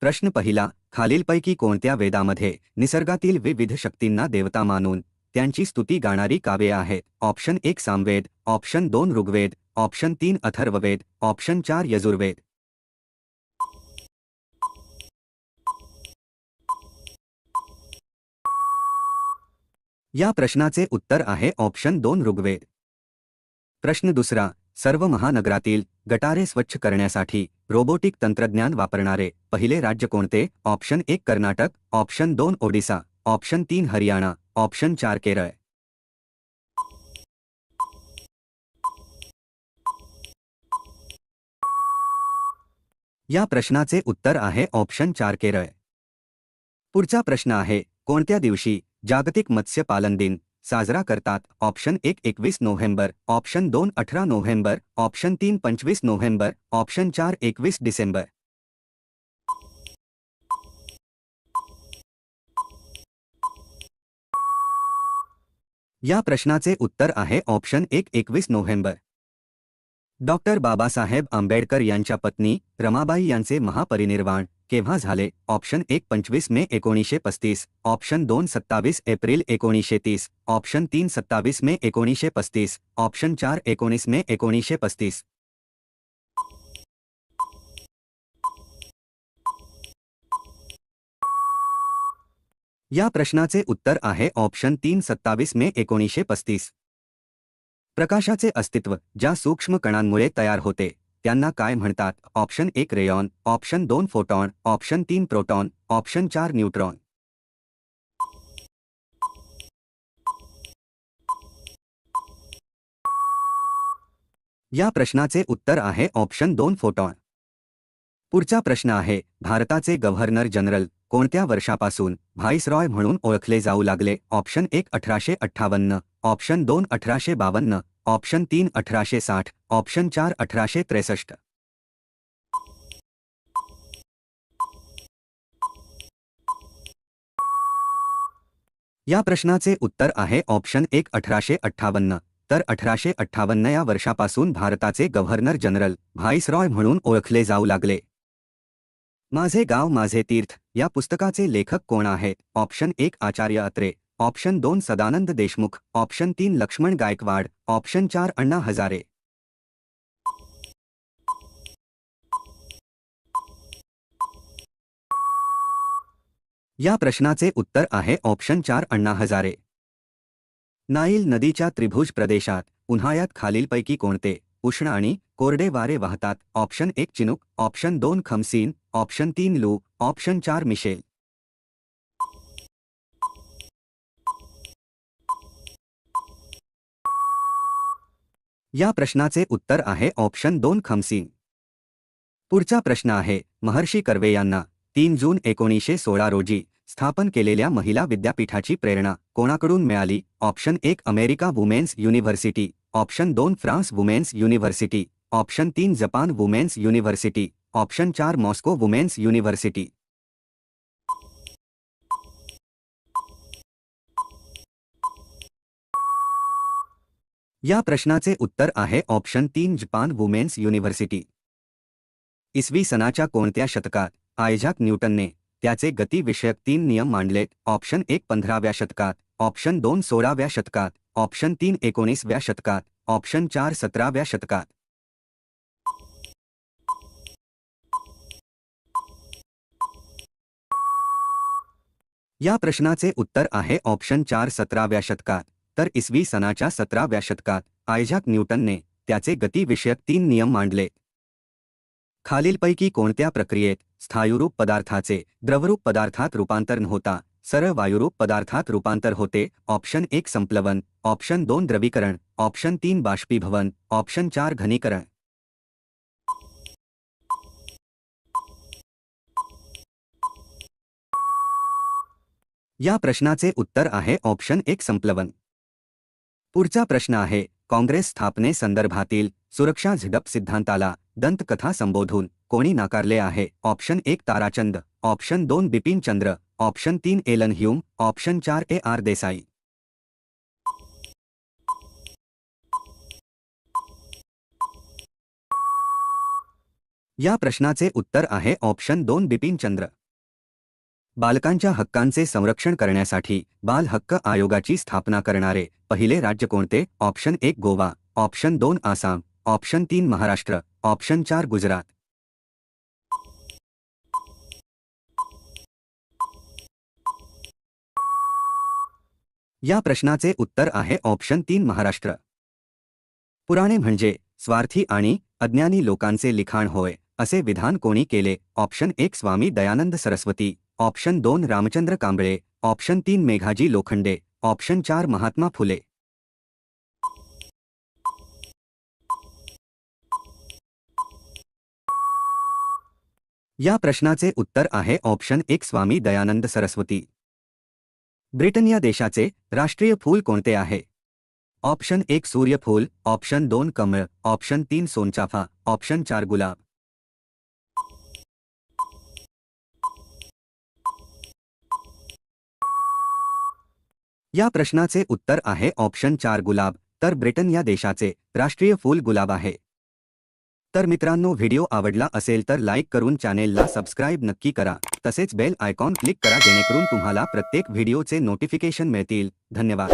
प्रश्न पहिला खालीलपैकी कोणत्या वेदामध्ये निसर्गातील विविध शक्तींना देवता मानून त्यांची स्तुती गाणारी काव्ये आहेत? ऑप्शन एक सामवेद ऑप्शन दोन ऋग्वेद ऑप्शन तीन अथर्ववेद ऑप्शन चार यजुर्वेद. या प्रश्नाचे उत्तर आहे ऑप्शन दोन ऋग्वेद. प्रश्न दुसरा सर्व महानगरातील गटारे स्वच्छ करण्यासाठी रोबोटिक तंत्रज्ञान वापरणारे पहिले राज्य कोणते? ऑप्शन एक कर्नाटक, ऑप्शन दोन ओडिसा, ऑप्शन तीन हरियाणा, ऑप्शन चार केरळ. या प्रश्नाचे उत्तर आहे ऑप्शन चार केरळ. पुढचा प्रश्न आहे, कोणत्या दिवशी जागतिक मत्स्य पालन दिन? साजरा करतात. ऑप्शन एक एकवीस नोव्हेंबर. ऑप्शन दोन अठरा नोव्हेंबर. ऑप्शन तीन पंचवीस नोव्हेंबर. ऑप्शन चार एकवीस डिसेंबर. या प्रश्नाचे उत्तर आहे ऑप्शन एक एकवीस नोव्हेंबर. डॉक्टर बाबासाहेब आंबेडकर यांच्या पत्नी रमाबाई यांचे महापरिनिर्वाण. केव्हा झाले? ऑप्शन एक पंचवीस मे एकोणीसशे पस्तीस. ऑप्शन दोन सत्तावीस एप्रिल एकोणीसशे तीस. ऑप्शन तीन सत्तावीस मे एकोणीसशे पस्तीस. ऑप्शन चार एकोणीस मे एकोणीसशे पस्तीस. या प्रश्नाचे उत्तर आहे ऑप्शन तीन सत्तावीस मे एकोणीसशे पस्तीस. प्रकाशाचे अस्तित्व ज्या सूक्ष्म कणांमुळे तयार होते. त्यांना काय म्हणतात? ऑप्शन एक रेयॉन ऑप्शन दोन फोटॉन ऑप्शन तीन प्रोटॉन ऑप्शन चार न्यूट्रॉन. या प्रश्नाचे उत्तर आहे ऑप्शन दोन फोटॉन. पुढचा प्रश्न आहे भारताचे गव्हर्नर जनरल कोणत्या वर्षापासून व्हाईसरॉय म्हणून ओळखले जाऊ लागले? ऑप्शन एक अठराशे अठ्ठावन्न ऑप्शन दोन अठराशे बावन्न ऑप्शन तीन अठराशे साठ ऑप्शन चार अठराशे त्रेसष्ट. या प्रश्नाचे उत्तर आहे ऑप्शन एक अठराशे अठ्ठावन्न. तर अठराशे अठ्ठावन्न या वर्षापासून भारताचे गव्हर्नर जनरल व्हाईसरॉय म्हणून ओळखले जाऊ लागले. माझे गाव माझे तीर्थ या पुस्तकाचे लेखक कोण आहेत? ऑप्शन एक आचार्य अत्रे. ऑप्शन दोन सदानंद देशमुख ऑप्शन तीन लक्ष्मण गायकवाड ऑप्शन चार अण्णा हजारे. या प्रश्नाचे उत्तर आहे ऑप्शन चार अण्णा हजारे. नाईल नदीच्या त्रिभुज प्रदेशात उन्हाळ्यात खालीलपैकी कोणते? उष्ण आणि कोरडे वारे वाहतात. ऑप्शन एक चिनुक ऑप्शन दोन खमसीन ऑप्शन तीन लू ऑप्शन चार मिशेल. या प्रश्नाचे उत्तर आहे ऑप्शन दोन खमसी पुढचा प्रश्न आहे महर्षी कर्वे यांना तीन जून एकोणीसशे सोळा रोजी स्थापन केलेल्या महिला विद्यापीठाची प्रेरणा कोणाकडून मिळाली? ऑप्शन एक अमेरिका वुमेन्स युनिव्हर्सिटी. ऑप्शन दोन फ्रान्स वुमेन्स युनिव्हर्सिटी. ऑप्शन तीन जपान वुमेन्स युनिव्हर्सिटी. ऑप्शन चार मॉस्को वुमेन्स युनिव्हर्सिटी. या प्रश्नाचे उत्तर आहे ऑप्शन तीन जपान वुमेन्स युनिव्हर्सिटी. इसवी सनाच्या कोणत्या शतकात आयझॅक न्यूटनने त्याचे गतिविषयक तीन नियम मांडलेत? ऑप्शन एक पंधराव्या शतकात. ऑप्शन दोन सोळाव्या शतकात. ऑप्शन तीन एकोणीसव्या शतकात. ऑप्शन चार सतराव्या शतकात. या प्रश्नाचे उत्तर आहे ऑप्शन चार सतराव्या शतकात. तर इसवी सनाच्या सतराव्या शतकात आयझॅक न्यूटनने त्याचे गतिविषयक तीन नियम मांडले. खालीलपैकी कोणत्या प्रक्रियेत स्थायुरूप पदार्थाचे द्रवरूप पदार्थात रूपांतर होता सरळ वायुरूप पदार्थात रूपांतर होते ऑप्शन एक संप्लवन ऑप्शन दोन द्रवीकरण ऑप्शन तीन बाष्पीभवन ऑप्शन चार घनीकरण. या प्रश्नाचे उत्तर आहे ऑप्शन एक संप्लवन. पुढचा प्रश्न आहे काँग्रेस स्थापने संदर्भातील सुरक्षा झडप सिद्धांताला दंतकथा संबोधून कोणी नाकारले आहे? ऑप्शन एक ताराचंद ऑप्शन दोन बिपिन चंद्र ऑप्शन तीन एलन ह्यूम ऑप्शन चार ए आर देसाई. या प्रश्नाचे उत्तर आहे ऑप्शन दोन बिपिन चंद्र. बालकांच्या हक्कांचे संरक्षण करण्यासाठी बाल हक्क आयोगाची स्थापना करणारे पहिले राज्य कोणते? ऑप्शन एक गोवा, ऑप्शन दोन आसाम, ऑप्शन तीन महाराष्ट्र, ऑप्शन चार गुजरात. या प्रश्नाचे उत्तर आहे ऑप्शन तीन महाराष्ट्र. पुराणे म्हणजे स्वार्थी आणि अज्ञानी लोकांचे लिखाण होय, असे विधान कोणी केले? ऑप्शन एक स्वामी दयानंद सरस्वती ऑप्शन दोन रामचंद्र कांबळे ऑप्शन तीन मेघाजी लोखंडे ऑप्शन चार महात्मा फुले. या प्रश्नाचे उत्तर आहे ऑप्शन एक स्वामी दयानंद सरस्वती. ब्रिटन या देशाचे राष्ट्रीय फूल कोणते आहे? ऑप्शन एक सूर्यफूल ऑप्शन दोन कमळ ऑप्शन तीन सोनचाफा ऑप्शन चार गुलाब. या प्रश्नाचे उत्तर आहे ऑप्शन चार गुलाब तर ब्रिटन या देशाचे राष्ट्रीय फूल गुलाब आहे. तर मित्रांनो व्हिडिओ आवडला असेल तर लाईक करून चॅनेलला सबस्क्राईब नक्की करा. तसेच बेल आयकॉन क्लिक करा जेणेकरून तुम्हाला प्रत्येक व्हिडिओचे नोटिफिकेशन मिळतील. धन्यवाद.